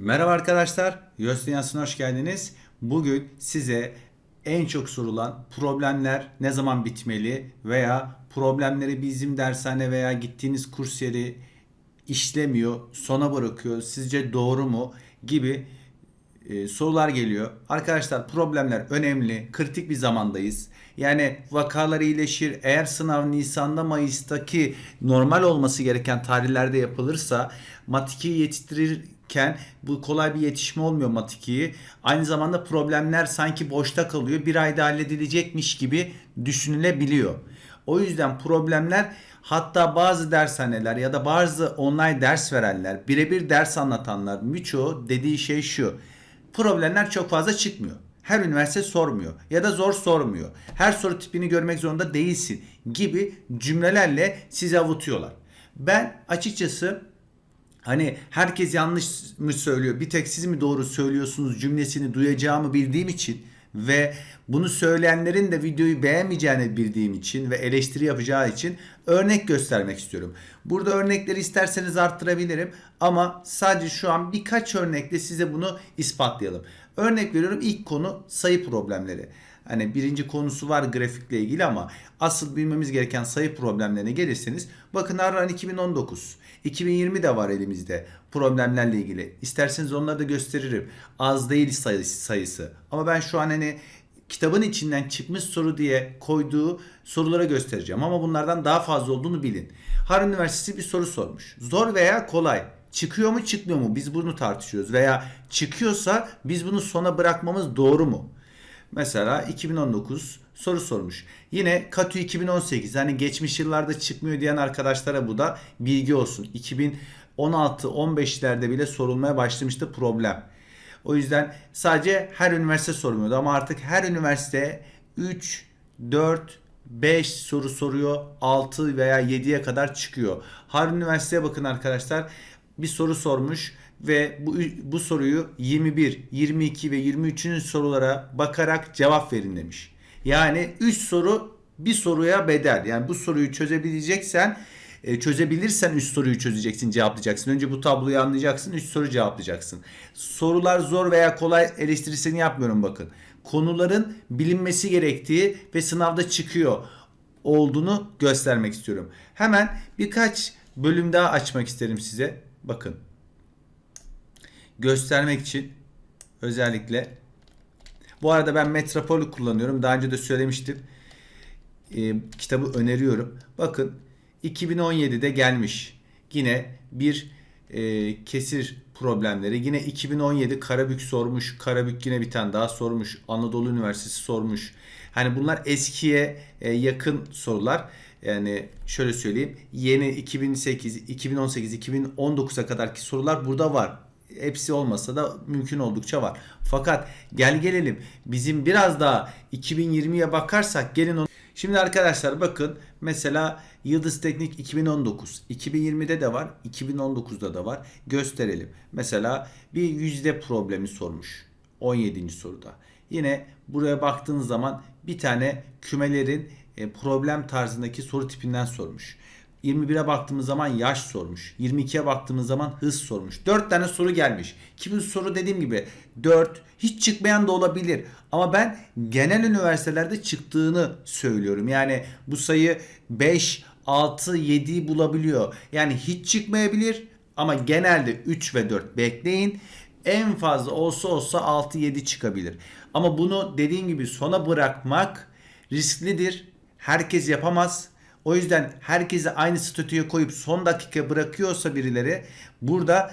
Merhaba arkadaşlar, Yos Dünyası'na hoş geldiniz. Bugün size en çok sorulan problemler ne zaman bitmeli veya problemleri bizim dershane veya gittiğiniz kurs yeri işlemiyor, sona bırakıyor, sizce doğru mu gibi e, sorular geliyor. Arkadaşlar problemler önemli, kritik bir zamandayız. Yani vakalar iyileşir. Eğer sınav Nisan'da Mayıs'taki normal olması gereken tarihlerde yapılırsa mat 2'yi yetiştirirken bu kolay bir yetişme olmuyor mat 2'yi. Aynı zamanda problemler sanki boşta kalıyor. Bir ayda halledilecekmiş gibi düşünülebiliyor. O yüzden problemler hatta bazı dershaneler ya da bazı online ders verenler, birebir ders anlatanlar birçoğu dediği şey şu. Problemler çok fazla çıkmıyor. Her üniversite sormuyor ya da zor sormuyor. Her soru tipini görmek zorunda değilsin gibi cümlelerle sizi avutuyorlar. Ben açıkçası hani herkes yanlış mı söylüyor bir tek siz mi doğru söylüyorsunuz cümlesini duyacağımı bildiğim için ve bunu söyleyenlerin de videoyu beğenmeyeceğini bildiğim için ve eleştiri yapacağı için örnek göstermek istiyorum. Burada örnekleri isterseniz arttırabilirim ama sadece şu an birkaç örnekle size bunu ispatlayalım. Örnek veriyorum ilk konu sayı problemleri. Hani birinci konusu var grafikle ilgili ama asıl bilmemiz gereken sayı problemlerine gelirseniz bakın Arran 2019. 2020 de var elimizde problemlerle ilgili. İsterseniz onları da gösteririm. Az değil sayısı, sayısı. Ama ben şu an hani kitabın içinden çıkmış soru diye koyduğu sorulara göstereceğim. Ama bunlardan daha fazla olduğunu bilin. Harun Üniversitesi bir soru sormuş. Zor veya kolay. Çıkıyor mu çıkmıyor mu? Biz bunu tartışıyoruz. Veya çıkıyorsa biz bunu sona bırakmamız doğru mu? Mesela 2019 soru sormuş. Yine KATÜ 2018 hani geçmiş yıllarda çıkmıyor diyen arkadaşlara bu da bilgi olsun. 2016-15'lerde bile sorulmaya başlamıştı problem. O yüzden sadece her üniversite sormuyordu ama artık her üniversite 3, 4, 5 soru soruyor. 6 veya 7'ye kadar çıkıyor. Harun Üniversitesi'ye bakın arkadaşlar. Bir soru sormuş ve bu, bu soruyu 21, 22 ve 23. sorulara bakarak cevap verin demiş. Yani 3 soru bir soruya bedel. Yani bu soruyu çözebileceksen e, çözebilirsen 3 soruyu çözeceksin, cevaplayacaksın. Önce bu tabloyu anlayacaksın, 3 soru cevaplayacaksın. Sorular zor veya kolay eleştirisini yapmıyorum bakın. Konuların bilinmesi gerektiği ve sınavda çıkıyor olduğunu göstermek istiyorum. Hemen birkaç bölüm daha açmak isterim size. Bakın. Göstermek için özellikle bu arada ben Metropol kullanıyorum. Daha önce de söylemiştim. E, kitabı öneriyorum. Bakın 2017'de gelmiş. Yine bir e, kesir problemleri. Yine 2017 Karabük sormuş. Karabük yine bir tane daha sormuş. Anadolu Üniversitesi sormuş. Hani bunlar eskiye e, yakın sorular. Yani şöyle söyleyeyim. Yeni 2008, 2018, 2019'a kadarki sorular burada var. Hepsi olmasa da mümkün oldukça var. Fakat gel gelelim bizim biraz daha 2020'ye bakarsak gelin onu Şimdi arkadaşlar bakın mesela Yıldız Teknik 2019, 2020'de de var, 2019'da da var. Gösterelim. Mesela bir yüzde problemi sormuş 17. soruda. Yine buraya baktığınız zaman bir tane kümelerin problem tarzındaki soru tipinden sormuş. 21'e baktığımız zaman yaş sormuş. 22'ye baktığımız zaman hız sormuş. 4 tane soru gelmiş. Ki bu soru dediğim gibi 4 hiç çıkmayan da olabilir. Ama ben genel üniversitelerde çıktığını söylüyorum. Yani bu sayı 5, 6, 7'yi bulabiliyor. Yani hiç çıkmayabilir ama genelde 3 ve 4 bekleyin. En fazla olsa olsa 6-7 çıkabilir. Ama bunu dediğim gibi sona bırakmak risklidir. Herkes yapamaz. O yüzden herkesi aynı statüye koyup son dakika bırakıyorsa birileri burada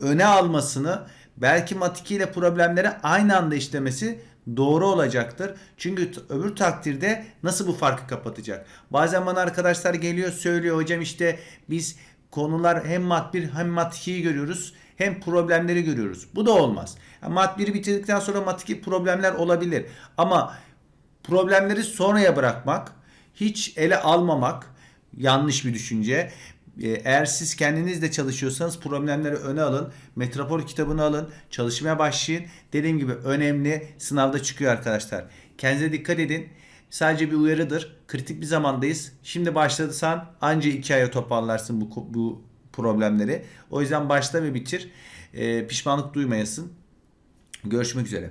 öne almasını belki matiki ile problemleri aynı anda işlemesi doğru olacaktır. Çünkü öbür takdirde nasıl bu farkı kapatacak? Bazen bana arkadaşlar geliyor söylüyor hocam işte biz konular hem mat 1 hem mat 2'yi görüyoruz hem problemleri görüyoruz. Bu da olmaz. Yani mat 1'i bitirdikten sonra mat 2 problemler olabilir. Ama problemleri sonraya bırakmak, hiç ele almamak yanlış bir düşünce. Ee, Eğer siz kendiniz de çalışıyorsanız problemleri öne alın. Metropol kitabını alın. Çalışmaya başlayın. Dediğim gibi önemli sınavda çıkıyor arkadaşlar. Kendinize dikkat edin. Sadece bir uyarıdır. Kritik bir zamandayız. Şimdi başladıysan anca iki aya toparlarsın bu, bu problemleri. O yüzden başla ve bitir. E, pişmanlık duymayasın. Görüşmek üzere.